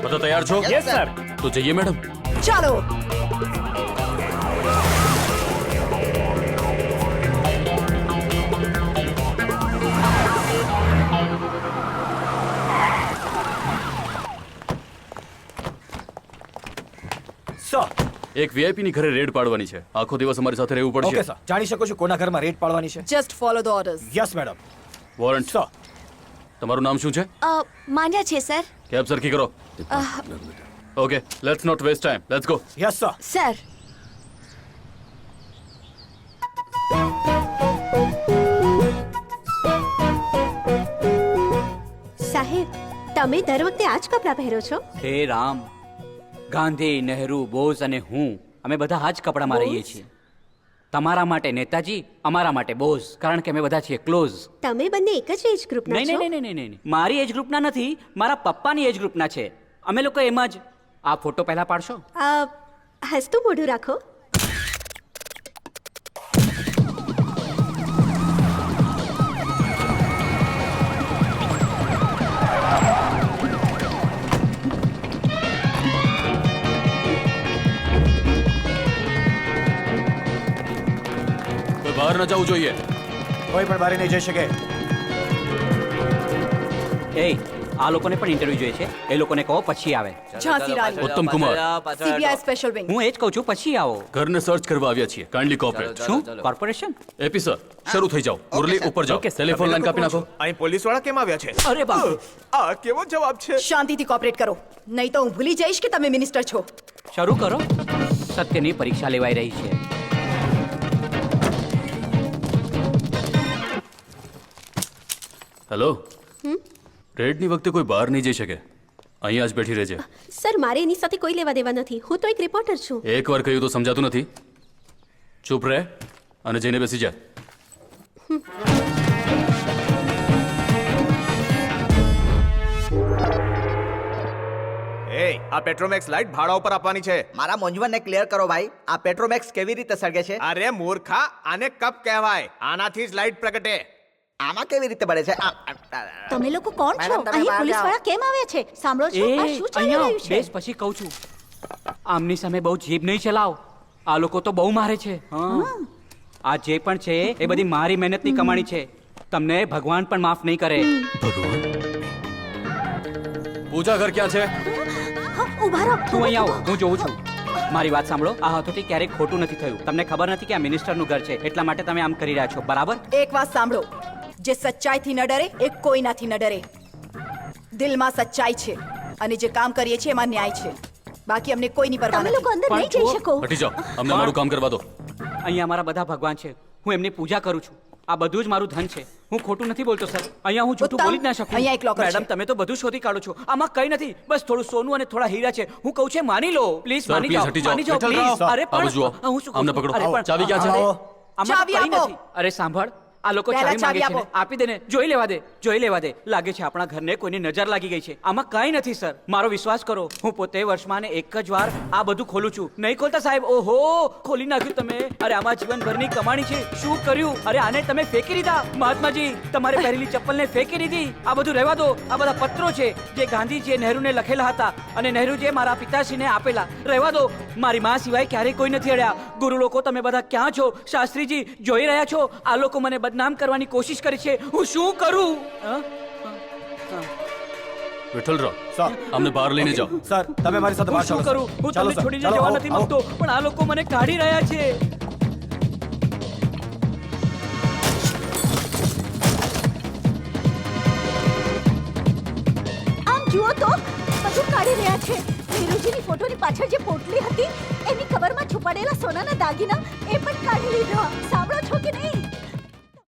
બધા તૈયાર છો યસ સર તો જઈએ મેડમ ચાલો સર એક વીઆઈપી ની ઘરે રેડ પાડવાની છે. આખો દિવસ અમારી સાથે રહેવું ઓકે પડશે સર જાણી શકો છો કોના ઘરમાં રેડ પાડવાની છે? Just follow the orders yes madam warrant sir તમારું નામ શું છે? અ, માન્યા છે સર કેબ સરખી કરો? Okay let's not waste time let's go yes sir sir સાહેબ તમે દર વખતે આ જ કપડાં પહેરો છો? હે રામ. ગાંધી નહેરુ બોઝ અને હું અમે બધા આ જ કપડામાં રહીએ છીએ. તમારા માટે નેતાજી અમારા માટે બોઝ કારણ કે અમે બધા છીએ ક્લોઝ. તમે બંને એક જ એજ ગ્રુપના નહીં છો? નહીં નહીં નહીં નહીં. મારી એજ ગ્રુપના નથી મારા પપ્પાની એજ ગ્રુપના છે. અમે લોકો એમાં જ. આ ફોટો પહેલા પાડશો? હસતું મોઢું રાખો. બહાર ન જવું જોઈએ. કોઈ પણ બહાર નહીં જઈ શકે. એ આ લોકોને પણ ઇન્ટરવ્યુ જોઈએ છે. એ લોકોને કહો પછી આવે. ઝાંસી રાણી ઉત્તમ કુમાર. સીબીઆઈ સ્પેશિયલ વિંગ હું એ જ કહું છું પછી આવો. ઘરને સર્ચ કરવા આવ્યા છીએ. કાઇન્ડલી કોઓપરેટ શું? કોર્પોરેશન એપી સર શરૂ થઈ જાઓ. મુરલી ઉપર જાઓ. કે ટેલિફોન લાઈન કાપી નાખો. અહીં પોલીસવાળા કેમ આવ્યા છે? અરે બાપ. આ કેવો જવાબ છે? શાંતિથી કોઓપરેટ કરો. નહીં તો હું ભૂલી જઈશ કે તમે મિનિસ્ટર છો. શરૂ કરો. સત્યની પરીક્ષા લેવાઈ રહી છે. હેલો રેડની વખતે કોઈ બહાર નહીં જઈ શકે. અહીંયા જ બેઠી રહેજે. સર મારે એની સાથે કોઈ લેવા દેવા નથી. હું તો એક રિપોર્ટર છું. એકવાર કહ્યું તો સમજાતું નથી. ચૂપ રહે અને જઈને બેસી જા. એ આ પેટ્રોમેક્સ લાઈટ ભાડા ઉપર આપવાની છે. મારા મોંજવાને ક્લિયર કરો ભાઈ. આ પેટ્રોમેક્સ કેવી રીતે સળગે છે? અરે મૂર્ખા આને કપ કહેવાય. આનાથી જ લાઈટ પ્રગટે. આમાં કેવી રીતે બળે છે તમે લોકો કોણ છો અહીં પોલીસવાળા કેમ આવે છે સાંભળો છો આ શું ચાલી રહ્યું છે બેસ પછી કહું છું આમની સામે બહુ જીભ નહીં ચલાવ આ લોકો તો બહુ મારે છે આ જે પણ છે એ બધી મારી મહેનતની કમાણી છે તમને ભગવાન પણ માફ નહીં કરે ભગવાન પૂજા ઘર ક્યાં છે ઊભા રહો તું અહીંયા આવો હું જોઉં છું મારી વાત સાંભળો આ હાથોથી ક્યારેક ખોટું નથી થયું તમને ખબર નથી કે આ મિનિસ્ટરનું ઘર છે એટલા માટે તમે આમ કરી રહ્યા છો બરાબર એક વાત સાંભળો જે સચ્ચાઈથી ન ડરે એ કોઈનાથી ન ડરે. દિલમાં સચ્ચાઈ છે અને જે કામ કરીએ છીએ એમાં ન્યાય છે. બાકી અમને કોઈની પરવા તમે લોકો અંદર નહીં જઈ શકો. હટી જાઓ. અમને અમારું કામ કરવા દો. અહીંયા મારા બધા ભગવાન છે. હું એમની પૂજા કરું છું. આ બધું જ મારું ધન છે. હું ખોટું નથી બોલતો સર. અહીંયા હું જૂઠું બોલી જ ના શકું. અહીંયા એક લોકર મેડમ તમે તો બધું શોધી કાઢો છો. આમાં કઈ નથી. બસ થોડું સોનું અને થોડા હીરા છે. હું કહું છું માની લો. પ્લીઝ માની જાઓ. માની જાઓ પ્લીઝ અરે પણ હું શું કહું આમને પકડો. ચાવી ક્યાં છે? આમાં આપો. નથી. અરે સાંભળ. આ લોકો ચાવી માંગે છે ને. આપી દે ને. જોઈ લેવા દે જોઈ લેવા દે. લાગે છે આપણા ઘરને કોઈની નજર લાગી ગઈ છે. આમાં કાંઈ નથી સર. મારો વિશ્વાસ કરો હું પોતે વર્ષમાં ને એક જ વાર આ બધું ખોલું છું. નહીં ખોલતા સાહેબ? ઓહો ખોલી નાખ્યું તમે. અરે આમાં જીવનભરની કમાણી છે. શું કર્યું? અરે આને તમે ફેંકી દીધા? મહાત્માજી તમારે પહેરેલી ચપ્પલને ફેંકી દીધી? આ બધું રહેવા દો. આ બધા પત્રો છે જે ગાંધીજીએ નહેરુને લખેલા હતા અને નહેરુજીએ મારા પિતાશ્રીને આપેલા. રહેવા દો. મારી માં સિવાય ક્યારેય કોઈ નથી અડ્યા. ગુરુ લોકો તમે બધા ક્યાં છો? શાસ્ત્રીજી જોઈ રહ્યા છો? આ લોકો મને બદનામ કરવાની કોશિશ કરી છે. હું શું કરું? હા? વિઠ્ઠલ સર. અમને બહાર લઈને જાઓ. સર તમે મારી સાથે વાત શું કરું? હું તમને છોડીને જવા નથી માંગતો પણ આ લોકો મને કાઢી રહ્યા છે. આમ જુઓ તો બધું કાઢી રહ્યા છે. નીરુજીની ફોટોની પાછળ જે પોટલી હતી એની કવરમાં છુપાડેલા સોનાના દાગીના એ પણ કાઢી લીધા.